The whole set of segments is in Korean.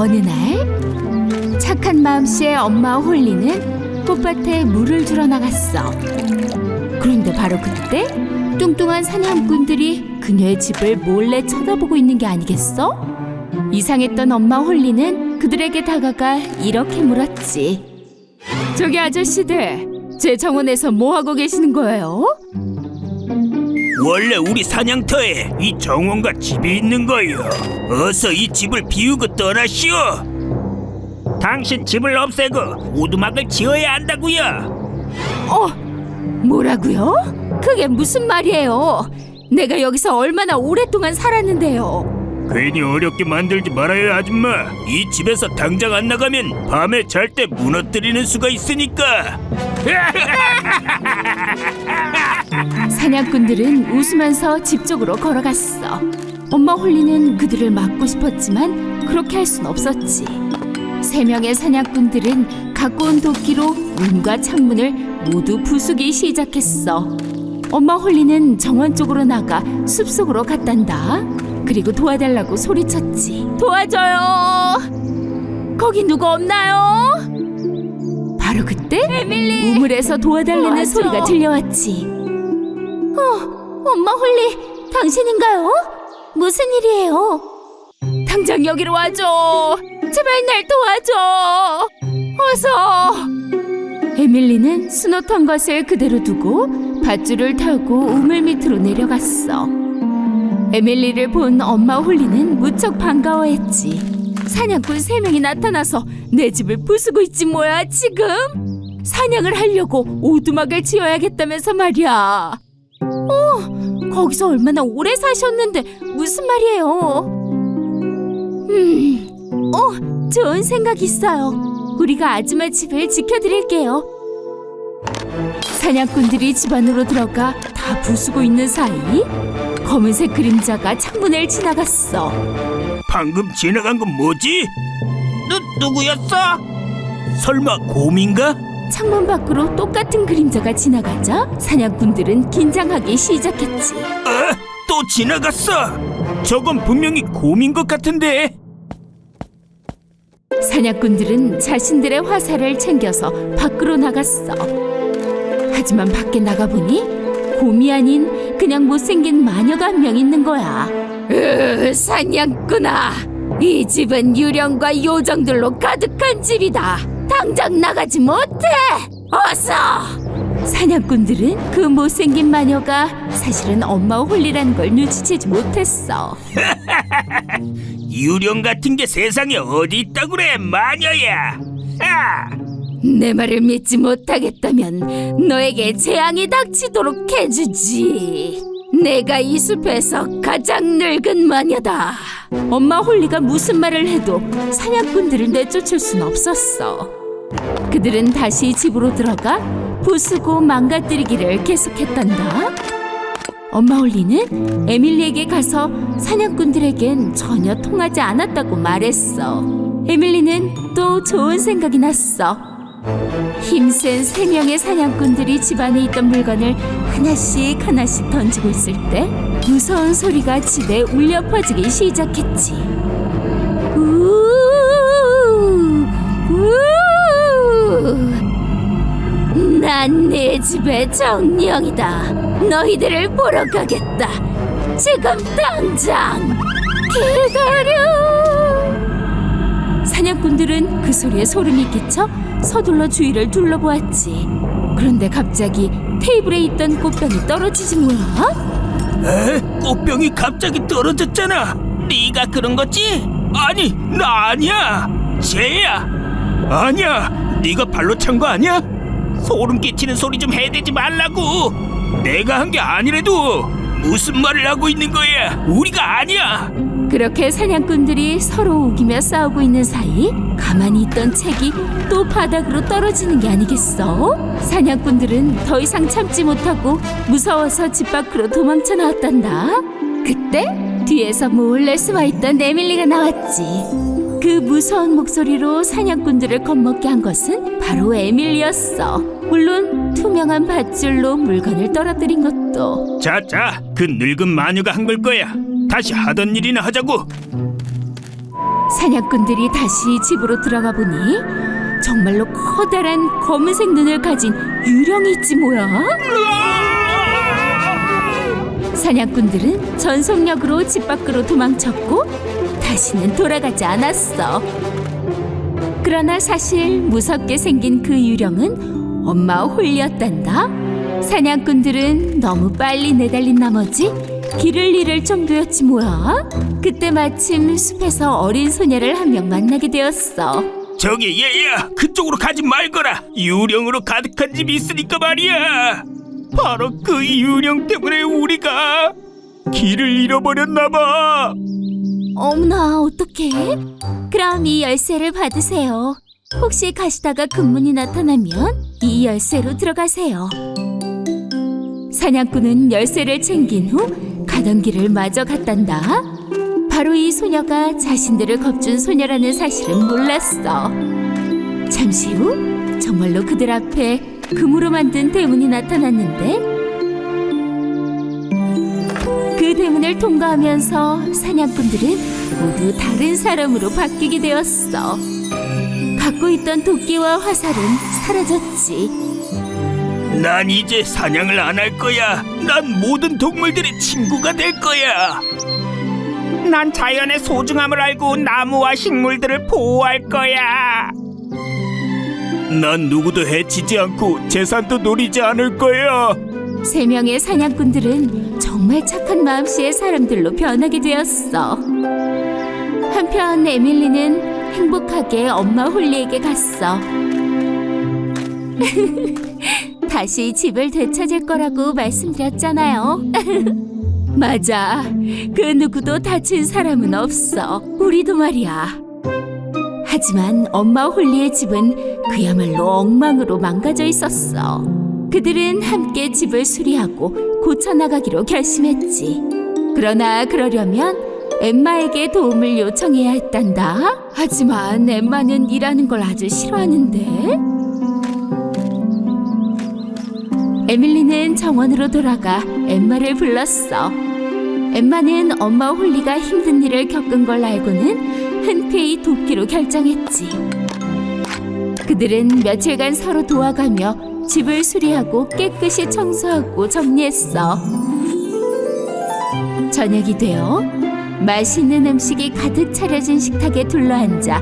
어느 날 착한 마음씨의 엄마 홀리는 꽃밭에 물을 주러 나갔어. 그런데 바로 그때 뚱뚱한 사냥꾼들이 그녀의 집을 몰래 쳐다보고 있는 게 아니겠어? 이상했던 엄마 홀리는 그들에게 다가가 이렇게 물었지. 저기 아저씨들, 제 정원에서 뭐 하고 계시는 거예요? 원래 우리 사냥터에 이 정원과 집이 있는 거요. 어서 이 집을 비우고 떠나시오. 당신 집을 없애고 오두막을 지어야 한다고요. 어, 뭐라고요? 그게 무슨 말이에요? 내가 여기서 얼마나 오랫동안 살았는데요. 괜히 어렵게 만들지 말아요, 아줌마. 이 집에서 당장 안 나가면 밤에 잘 때 무너뜨리는 수가 있으니까. 사냥꾼들은 웃으면서 집 쪽으로 걸어갔어. 엄마 홀리는 그들을 막고 싶었지만 그렇게 할 순 없었지. 세 명의 사냥꾼들은 갖고 온 도끼로 문과 창문을 모두 부수기 시작했어. 엄마 홀리는 정원 쪽으로 나가 숲속으로 갔단다. 그리고 도와달라고 소리쳤지. 도와줘요. 거기 누구 없나요? 바로 그때 에밀리 우물에서 도와달라는 도와줘. 소리가 들려왔지. 어, 엄마 홀리, 당신인가요? 무슨 일이에요? 당장 여기로 와줘. 제발 날 도와줘. 어서. 에밀리는 수놓던 것을 그대로 두고 밧줄을 타고 우물 밑으로 내려갔어. 에밀리를 본 엄마 홀리는 무척 반가워했지. 사냥꾼 세 명이 나타나서 내 집을 부수고 있지 뭐야 지금? 사냥을 하려고 오두막을 지어야겠다면서 말이야. 어, 거기서 얼마나 오래 사셨는데 무슨 말이에요? 음, 어, 좋은 생각 있어요. 우리가 아줌마 집을 지켜드릴게요. 사냥꾼들이 집 안으로 들어가 다 부수고 있는 사이 검은색 그림자가 창문을 지나갔어. 방금 지나간 건 뭐지? 누 누구였어? 설마 곰인가? 창문 밖으로 똑같은 그림자가 지나가자 사냥꾼들은 긴장하기 시작했지. 어? 또 지나갔어. 저건 분명히 곰인 것 같은데. 사냥꾼들은 자신들의 화살을 챙겨서 밖으로 나갔어. 하지만 밖에 나가보니 곰이 아닌 그냥 못생긴 마녀가 한 명 있는 거야. 으, 사냥꾼아, 이 집은 유령과 요정들로 가득한 집이다. 당장 나가지 못해. 어서. 사냥꾼들은 그 못생긴 마녀가 사실은 엄마 홀리라는 걸 눈치채지 못했어. 유령 같은 게 세상에 어디 있다 그래 마녀야. 아! 내 말을 믿지 못하겠다면 너에게 재앙이 닥치도록 해주지. 내가 이 숲에서 가장 늙은 마녀다. 엄마 홀리가 무슨 말을 해도 사냥꾼들을 내쫓을 순 없었어. 그들은 다시 집으로 들어가 부수고 망가뜨리기를 계속했단다. 엄마 홀리는 에밀리에게 가서 사냥꾼들에겐 전혀 통하지 않았다고 말했어. 에밀리는 또 좋은 생각이 났어. 힘센 세 명의 사냥꾼들이 집안에 있던 물건을 하나씩 하나씩 던지고 있을 때 무서운 소리가 집에 울려 퍼지기 시작했지. 난내 집의 정령이다. 너희들을 보러 가겠다. 지금 당장 기다려. 사냥꾼들은 그 소리에 소름이 끼쳐 서둘러 주위를 둘러보았지. 그런데 갑자기 테이블에 있던 꽃병이 떨어지지 뭐야? 에? 꽃병이 갑자기 떨어졌잖아. 네가 그런 거지? 아니, 나 아니야. 쟤야. 아니야. 네가 발로 찬 거 아니야? 소름 끼치는 소리 좀 해대지 말라고. 내가 한 게 아니래도 무슨 말을 하고 있는 거야? 우리가 아니야. 그렇게 사냥꾼들이 서로 우기며 싸우고 있는 사이 가만히 있던 책이 또 바닥으로 떨어지는 게 아니겠어? 사냥꾼들은 더 이상 참지 못하고 무서워서 집 밖으로 도망쳐 나왔단다. 그때 뒤에서 몰래 숨어 있던 에밀리가 나왔지. 그 무서운 목소리로 사냥꾼들을 겁먹게 한 것은 바로 에밀리였어. 물론 투명한 밧줄로 물건을 떨어뜨린 것도. 자, 자, 그 늙은 마녀가 한 걸 거야. 다시 하던 일이나 하자고. 사냥꾼들이 다시 집으로 들어가 보니 정말로 커다란 검은색 눈을 가진 유령이 있지 뭐야. 사냥꾼들은 전속력으로 집 밖으로 도망쳤고 다시는 돌아가지 않았어. 그러나 사실 무섭게 생긴 그 유령은 엄마 홀리였단다. 사냥꾼들은 너무 빨리 내달린 나머지 길을 잃을 정도였지 뭐야. 그때 마침 숲에서 어린 소녀를 한 명 만나게 되었어. 저기 얘야 그쪽으로 가지 말거라 유령으로 가득한 집이 있으니까 말이야 바로 그 유령 때문에 우리가 길을 잃어버렸나봐 어머나 어떡해? 그럼 이 열쇠를 받으세요. 혹시 가시다가 금문이 나타나면 이 열쇠로 들어가세요. 사냥꾼은 열쇠를 챙긴 후 가던 길을 마저 갔단다. 바로 이 소녀가 자신들을 겁준 소녀라는 사실은 몰랐어. 잠시 후 정말로 그들 앞에 금으로 만든 대문이 나타났는데 그 대문을 통과하면서 사냥꾼들은 모두 다른 사람으로 바뀌게 되었어. 갖고 있던 도끼와 화살은 사라졌지. 난 이제 사냥을 안 할 거야 난 모든 동물들의 친구가 될 거야 난 자연의 소중함을 알고 나무와 식물들을 보호할 거야 난 누구도 해치지 않고 재산도 노리지 않을 거야 세 명의 사냥꾼들은 정말 착한 마음씨의 사람들로 변하게 되었어. 한편 에밀리는 행복하게 엄마 홀리에게 갔어. 다시 집을 되찾을 거라고 말씀드렸잖아요. 맞아. 그 누구도 다친 사람은 없어. 우리도 말이야. 하지만 엄마 홀리의 집은 그야말로 엉망으로 망가져 있었어. 그들은 함께 집을 수리하고 고쳐나가기로 결심했지. 그러나 그러려면 엠마에게 도움을 요청해야 했단다. 하지만 엠마는 일하는 걸 아주 싫어하는데. 에밀리는 정원으로 돌아가 엠마를 불렀어. 엠마는 엄마 홀리가 힘든 일을 겪은 걸 알고는 흔쾌히 돕기로 결정했지. 그들은 며칠간 서로 도와가며 집을 수리하고 깨끗이 청소하고 정리했어. 저녁이 되어 맛있는 음식이 가득 차려진 식탁에 둘러앉아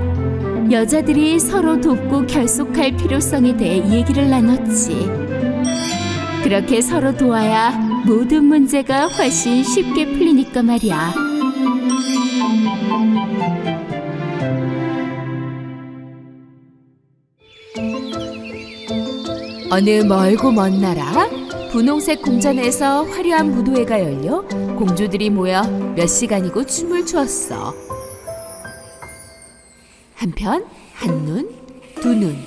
여자들이 서로 돕고 결속할 필요성에 대해 얘기를 나눴지. 그렇게 서로 도와야 모든 문제가 훨씬 쉽게 풀리니까 말이야. 어느 멀고 먼 나라 분홍색 궁전에서 화려한 무도회가 열려 공주들이 모여 몇 시간이고 춤을 추었어. 한편 한눈, 두눈,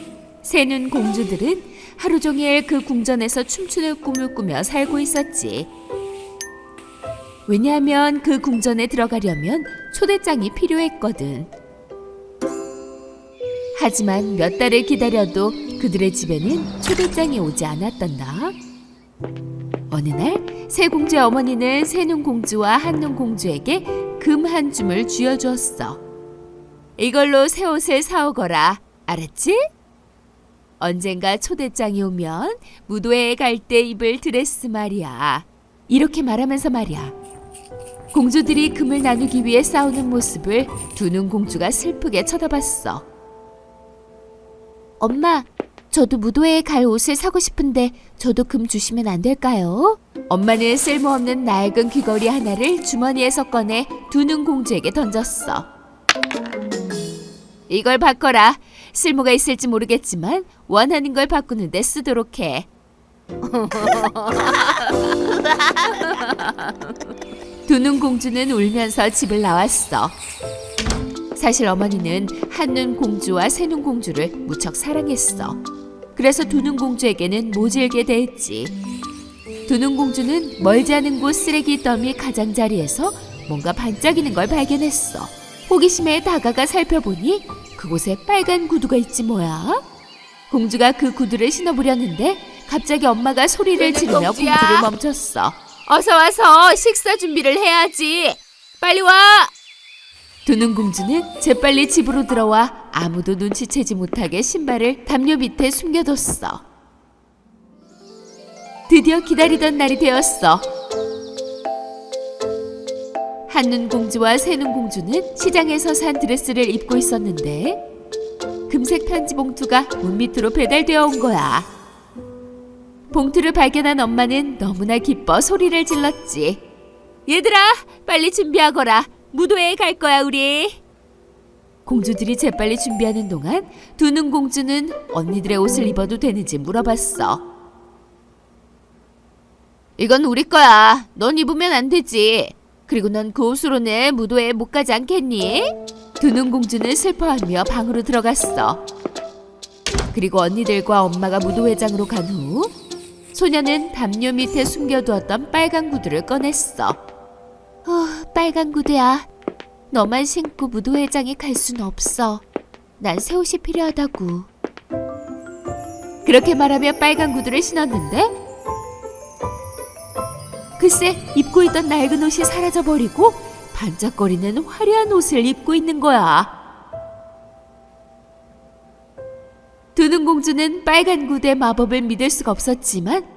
세 눈 공주들은 하루 종일 그 궁전에서 춤추는 꿈을 꾸며 살고 있었지. 왜냐하면 그 궁전에 들어가려면 초대장이 필요했거든. 하지만 몇 달을 기다려도 그들의 집에는 초대장이 오지 않았단다. 어느 날새 공주의 어머니는 새눈 공주와 한눈 공주에게 금 한 줌을 쥐어주었어. 이걸로 새 옷을 사오거라. 알았지? 언젠가 초대장이 오면 무도회에 갈 때 입을 드레스 말이야. 이렇게 말하면서 말이야. 공주들이 금을 나누기 위해 싸우는 모습을 두 눈 공주가 슬프게 쳐다봤어. 엄마, 저도 무도회에 갈 옷을 사고 싶은데 저도 금 주시면 안 될까요? 엄마는 쓸모없는 낡은 귀걸이 하나를 주머니에서 꺼내 두눈 공주에게 던졌어. 이걸 바꿔라. 쓸모가 있을지 모르겠지만 원하는 걸 바꾸는 데 쓰도록 해. 두눈 공주는 울면서 집을 나왔어. 사실 어머니는 한눈 공주와 새눈 공주를 무척 사랑했어. 그래서 두눈 공주에게는 모질게 대했지. 두눈 공주는 멀지 않은 곳 쓰레기 더미 가장자리에서 뭔가 반짝이는 걸 발견했어. 호기심에 다가가 살펴보니 그곳에 빨간 구두가 있지 뭐야. 공주가 그 구두를 신어보려는데 갑자기 엄마가 소리를 지르며 공주야. 공주를 멈췄어. 어서 와서 식사 준비를 해야지. 빨리 와. 두는 공주는 재빨리 집으로 들어와 아무도 눈치채지 못하게 신발을 담요 밑에 숨겨뒀어. 드디어 기다리던 날이 되었어. 한눈 공주와 새눈 공주는 시장에서 산 드레스를 입고 있었는데 금색 편지 봉투가 문 밑으로 배달되어 온 거야. 봉투를 발견한 엄마는 너무나 기뻐 소리를 질렀지. 얘들아, 빨리 준비하거라. 무도회에 갈 거야, 우리. 공주들이 재빨리 준비하는 동안 두눈 공주는 언니들의 옷을 입어도 되는지 물어봤어. 이건 우리 거야. 넌 입으면 안 되지. 그리고 넌그 옷으로는 무도회에 못 가지 않겠니? 두눈 공주는 슬퍼하며 방으로 들어갔어. 그리고 언니들과 엄마가 무도회장으로 간 후 소녀는 담요 밑에 숨겨두었던 빨간 구두를 꺼냈어. 어, 빨간 구두야. 너만 신고 무도회장에 갈 순 없어. 난 새 옷이 필요하다고. 그렇게 말하며 빨간 구두를 신었는데 글쎄 입고 있던 낡은 옷이 사라져 버리고 반짝거리는 화려한 옷을 입고 있는 거야. 두눈 공주는 빨간 구두의 마법을 믿을 수가 없었지만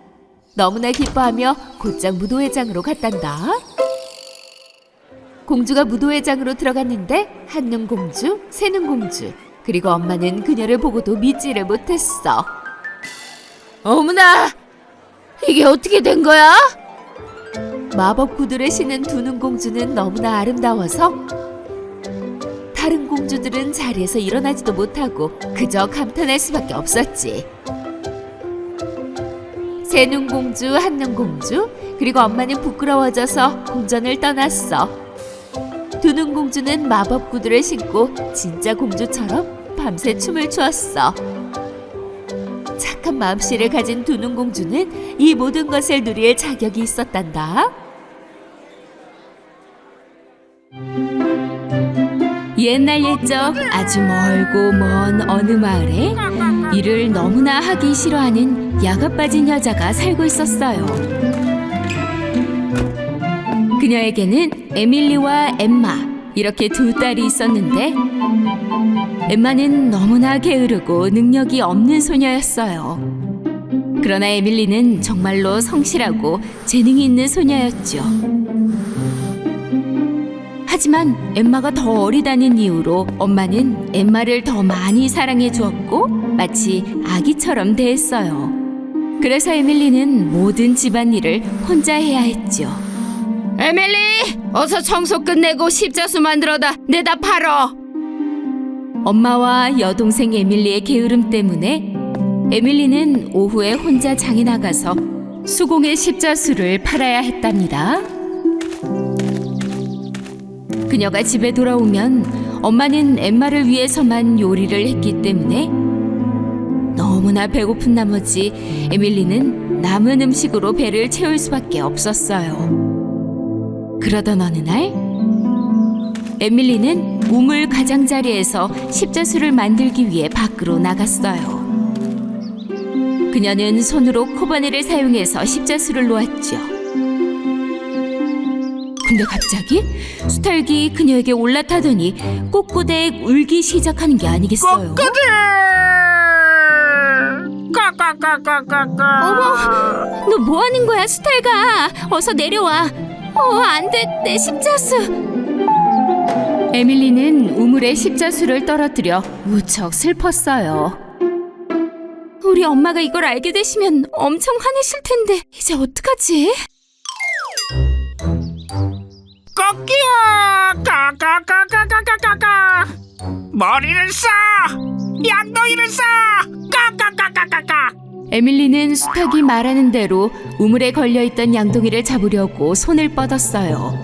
너무나 기뻐하며 곧장 무도회장으로 갔단다. 공주가 무도회장으로 들어갔는데 한눈 공주, 새눈 공주, 그리고 엄마는 그녀를 보고도 믿지를 못했어. 어머나! 이게 어떻게 된 거야? 마법 구두를 신은 두눈 공주는 너무나 아름다워서 다른 공주들은 자리에서 일어나지도 못하고 그저 감탄할 수밖에 없었지. 새눈 공주, 한눈 공주, 그리고 엄마는 부끄러워져서 궁전을 떠났어. 두눈 공주는 마법 구두를 신고 진짜 공주처럼 밤새 춤을 추었어. 착한 마음씨를 가진 두눈 공주는 이 모든 것을 누릴 자격이 있었단다. 옛날 옛적 아주 멀고 먼 어느 마을에 일을 너무나 하기 싫어하는 야가 빠진 여자가 살고 있었어요. 그녀에게는 에밀리와 엠마 이렇게 두 딸이 있었는데 엠마는 너무나 게으르고 능력이 없는 소녀였어요. 그러나 에밀리는 정말로 성실하고 재능이 있는 소녀였죠. 하지만 엠마가 더 어리다는 이유로 엄마는 엠마를 더 많이 사랑해 주었고 마치 아기처럼 대했어요. 그래서 에밀리는 모든 집안일을 혼자 해야 했죠. 에밀리, 어서 청소 끝내고 십자수 만들어다 내다 팔어. 엄마와 여동생 에밀리의 게으름 때문에 에밀리는 오후에 혼자 장에 나가서 수공의 십자수를 팔아야 했답니다. 그녀가 집에 돌아오면 엄마는 엠마를 위해서만 요리를 했기 때문에 너무나 배고픈 나머지 에밀리는 남은 음식으로 배를 채울 수밖에 없었어요. 그러던 어느 날 에밀리는 우물 가장자리에서 십자수를 만들기 위해 밖으로 나갔어요. 그녀는 손으로 코바네를 사용해서 십자수를 놓았죠. 근데 갑자기 수탈기 그녀에게 올라타더니 꼬꼬대 울기 시작하는 게 아니겠어요. 어머, 너 뭐 하는 거야, 수탈가? 어서 내려와. 어, 안 돼, 내 십자수. 에밀리는 우물에 십자수를 떨어뜨려 무척 슬펐어요. 우리 엄마가 이걸 알게 되시면 엄청 화내실 텐데 이제 어떡하지? 토끼야 까까까까까까까. 머리를 싸 양덩이를 싸 까까까까까까. 에밀리는 수탉이 말하는 대로 우물에 걸려있던 양동이를 잡으려고 손을 뻗었어요.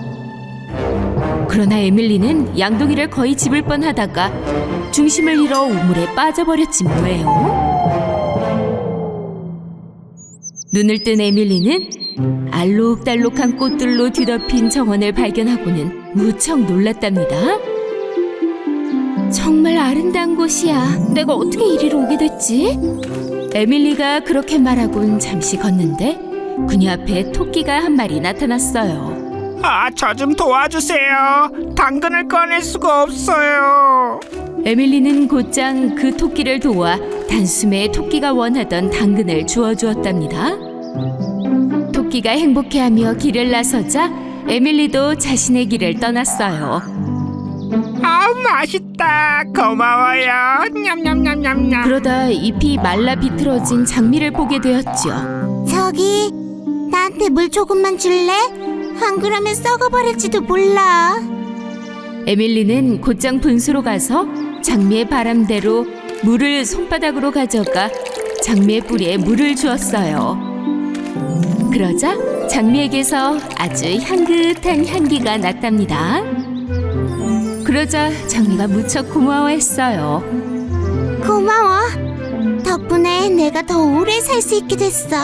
그러나 에밀리는 양동이를 거의 집을 뻔하다가 중심을 잃어 우물에 빠져버렸지 뭐예요. 눈을 뜬 에밀리는 알록달록한 꽃들로 뒤덮인 정원을 발견하고는 무척 놀랐답니다. 정말 아름다운 곳이야. 내가 어떻게 이리로 오게 됐지? 에밀리가 그렇게 말하곤 잠시 걷는데 그녀 앞에 토끼가 한 마리 나타났어요. 아 저 좀 도와주세요 당근을 꺼낼 수가 없어요. 에밀리는 곧장 그 토끼를 도와 단숨에 토끼가 원하던 당근을 주어주었답니다. 토끼가 행복해하며 길을 나서자 에밀리도 자신의 길을 떠났어요. 아 맛있다. 고마워요. 냠냠냠냠냠. 그러다 잎이 말라 비틀어진 장미를 보게 되었죠. 저기 나한테 물 조금만 줄래? 안 그러면 썩어버릴지도 몰라. 에밀리는 곧장 분수로 가서 장미의 바람대로 물을 손바닥으로 가져가 장미의 뿌리에 물을 주었어요. 그러자 장미에게서 아주 향긋한 향기가 났답니다. 그러자 장미가 무척 고마워했어요. 고마워. 덕분에 내가 더 오래 살 수 있게 됐어.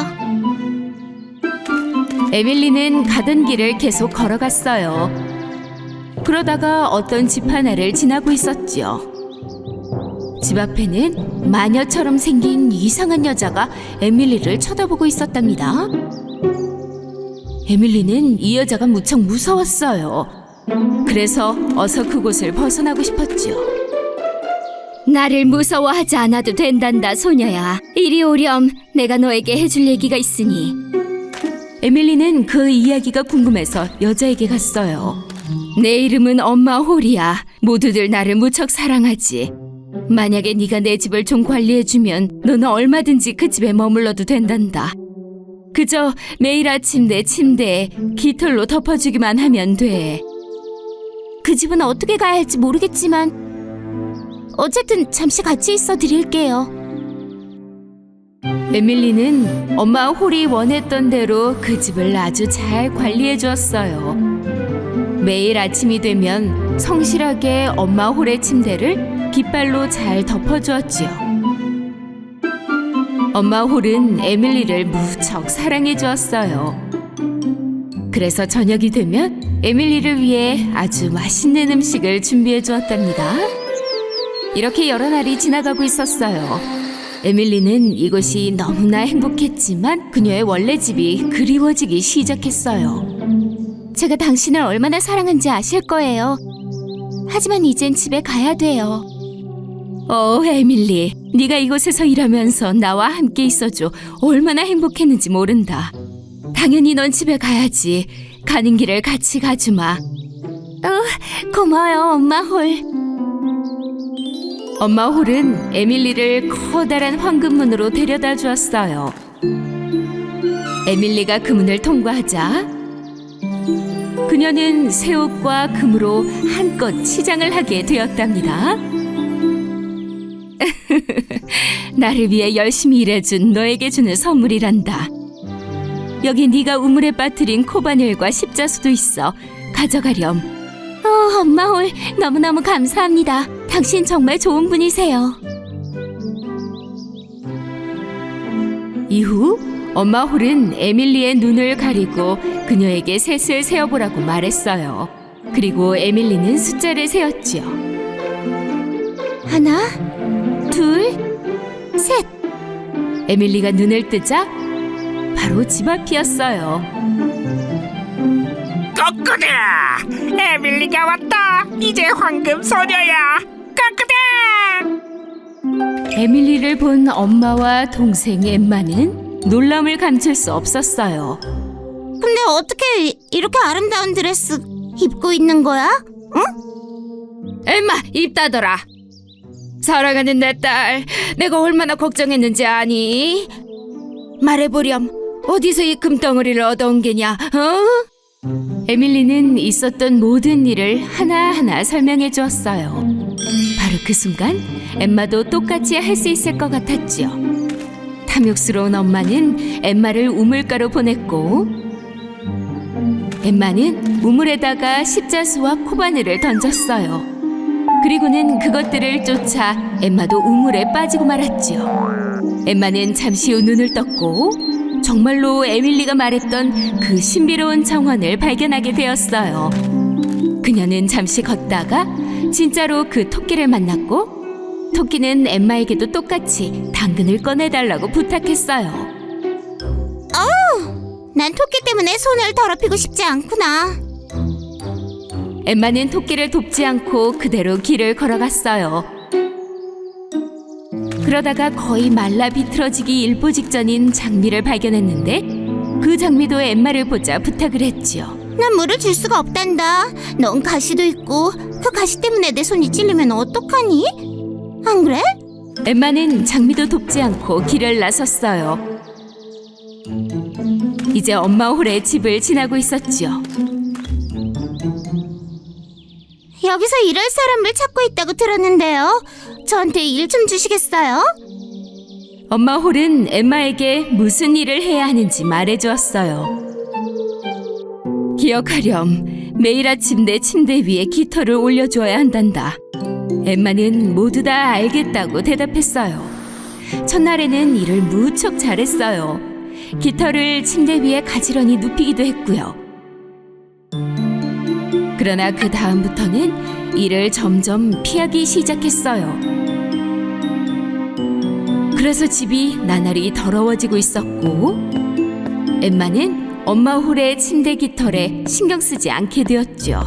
에밀리는 가던 길을 계속 걸어갔어요. 그러다가 어떤 집 하나를 지나고 있었죠. 집 앞에는 마녀처럼 생긴 이상한 여자가 에밀리를 쳐다보고 있었답니다. 에밀리는 이 여자가 무척 무서웠어요. 그래서 어서 그곳을 벗어나고 싶었죠. 나를 무서워하지 않아도 된단다, 소녀야. 이리 오렴. 내가 너에게 해줄 얘기가 있으니. 에밀리는 그 이야기가 궁금해서 여자에게 갔어요. 내 이름은 엄마 홀이야. 모두들 나를 무척 사랑하지. 만약에 네가 내 집을 좀 관리해주면 너는 얼마든지 그 집에 머물러도 된단다. 그저 매일 아침 내 침대에 깃털로 덮어주기만 하면 돼. 그 집은 어떻게 가야 할지 모르겠지만 어쨌든 잠시 같이 있어 드릴게요. 에밀리는 엄마 홀이 원했던 대로 그 집을 아주 잘 관리해 주었어요. 매일 아침이 되면 성실하게 엄마 홀의 침대를 깃발로 잘 덮어주었지요. 엄마 홀은 에밀리를 무척 사랑해 주었어요. 그래서 저녁이 되면 에밀리를 위해 아주 맛있는 음식을 준비해 주었답니다. 이렇게 여러 날이 지나가고 있었어요. 에밀리는 이곳이 너무나 행복했지만 그녀의 원래 집이 그리워지기 시작했어요. 제가 당신을 얼마나 사랑한지 아실 거예요. 하지만 이젠 집에 가야 돼요. 어, 에밀리, 네가 이곳에서 일하면서 나와 함께 있어줘 얼마나 행복했는지 모른다. 당연히 넌 집에 가야지. 가는 길을 같이 가주마. 고마워요, 엄마 홀. 엄마 홀은 에밀리를 커다란 황금문으로 데려다 주었어요. 에밀리가 그 문을 통과하자 그녀는 새 옷과 금으로 한껏 치장을 하게 되었답니다. 나를 위해 열심히 일해준 너에게 주는 선물이란다. 여기 네가 우물에 빠뜨린 코바늘과 십자수도 있어. 가져가렴. 어, 엄마 홀 너무너무 감사합니다. 당신 정말 좋은 분이세요. 이후 엄마 홀은 에밀리의 눈을 가리고 그녀에게 셋을 세어보라고 말했어요. 그리고 에밀리는 숫자를 세었지요. 하나, 둘, 셋. 에밀리가 눈을 뜨자 바로 집 앞이었어요. 거꾸다. 에밀리가 왔다. 이제 황금 소녀야. 거꾸다. 에밀리를 본 엄마와 동생 엠마는 놀람을 감출 수 없었어요. 근데 어떻게 이렇게 아름다운 드레스 입고 있는 거야? 엠마 입 닫아라. 사랑하는 내 딸, 내가 얼마나 걱정했는지 아니? 말해보렴. 어디서 이 금덩어리를 얻어온 게냐? 어? 에밀리는 있었던 모든 일을 하나하나 설명해 주었어요. 바로 그 순간 엠마도 똑같이 할 수 있을 것 같았지요. 탐욕스러운 엄마는 엠마를 우물가로 보냈고 엠마는 우물에다가 십자수와 코바늘을 던졌어요. 그리고는 그것들을 쫓아 엠마도 우물에 빠지고 말았지요. 엠마는 잠시 후 눈을 떴고 정말로 에밀리가 말했던 그 신비로운 정원을 발견하게 되었어요. 그녀는 잠시 걷다가 진짜로 그 토끼를 만났고 토끼는 엠마에게도 똑같이 당근을 꺼내달라고 부탁했어요. 난 토끼 때문에 손을 더럽히고 싶지 않구나. 엠마는 토끼를 돕지 않고 그대로 길을 걸어갔어요. 그러다가 거의 말라 비틀어지기 일보 직전인 장미를 발견했는데 그 장미도 엠마를 보자 부탁을 했지요. 난 물을 줄 수가 없단다. 넌 가시도 있고 그 가시 때문에 내 손이 찔리면 어떡하니? 안 그래? 엠마는 장미도 돕지 않고 길을 나섰어요. 이제 엄마 홀의 집을 지나고 있었지요. 여기서 일할 사람을 찾고 있다고 들었는데요. 저한테 일 좀 주시겠어요? 엄마 홀은 엠마에게 무슨 일을 해야 하는지 말해주었어요. 기억하렴. 매일 아침 내 침대 위에 깃털을 올려주어야 한단다. 엠마는 모두 다 알겠다고 대답했어요. 첫날에는 일을 무척 잘했어요. 깃털을 침대 위에 가지런히 눕히기도 했고요. 그러나 그 다음부터는 일을 점점 피하기 시작했어요. 그래서 집이 나날이 더러워지고 있었고 엠마는 엄마 홀의 침대 깃털에 신경 쓰지 않게 되었죠.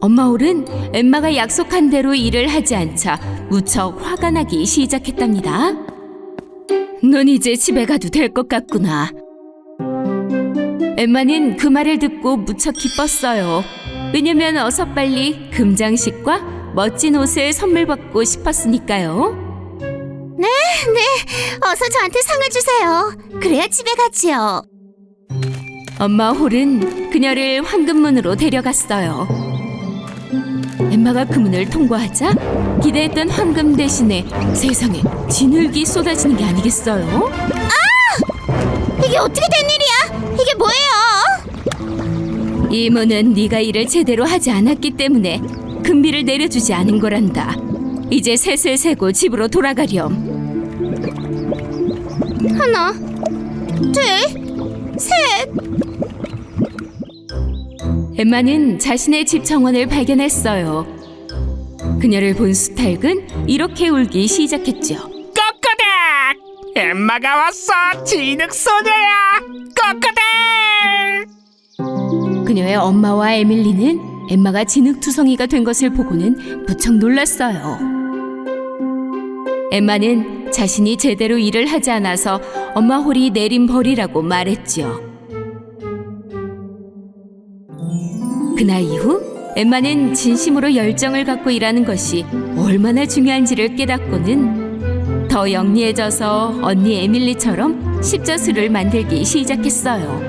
엄마 홀은 엠마가 약속한 대로 일을 하지 않자 무척 화가 나기 시작했답니다. 넌 이제 집에 가도 될 것 같구나. 엠마는 그 말을 듣고 무척 기뻤어요. 왜냐면 어서 빨리 금장식과 멋진 옷을 선물 받고 싶었으니까요. 어서 저한테 상을 주세요. 그래야 집에 가지요. 엄마 홀은 그녀를 황금문으로 데려갔어요. 엠마가 그 문을 통과하자 기대했던 황금 대신에 세상에 진흙이 쏟아지는 게 아니겠어요? 이게 어떻게 된 일이야? 이게 뭐예요? 이 문은 네가 일을 제대로 하지 않았기 때문에 금비를 내려주지 않은 거란다. 이제 셋을 세고 집으로 돌아가렴. 하나, 둘, 셋. 엠마는 자신의 집 정원을 발견했어요. 그녀를 본 수탈근 이렇게 울기 시작했죠. 꼬꼬닥! 엠마가 왔어 진흙 소녀야 꼬꼬닥! 그녀의 엄마와 에밀리는 엠마가 진흙투성이가 된 것을 보고는 무척 놀랐어요. 엠마는 자신이 제대로 일을 하지 않아서 엄마 홀이 내린 벌이라고 말했지요. 그날 이후 엠마는 진심으로 열정을 갖고 일하는 것이 얼마나 중요한지를 깨닫고는 더 영리해져서 언니 에밀리처럼 십자수를 만들기 시작했어요.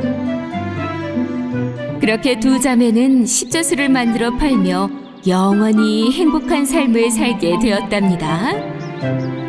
그렇게 두 자매는 십자수를 만들어 팔며 영원히 행복한 삶을 살게 되었답니다.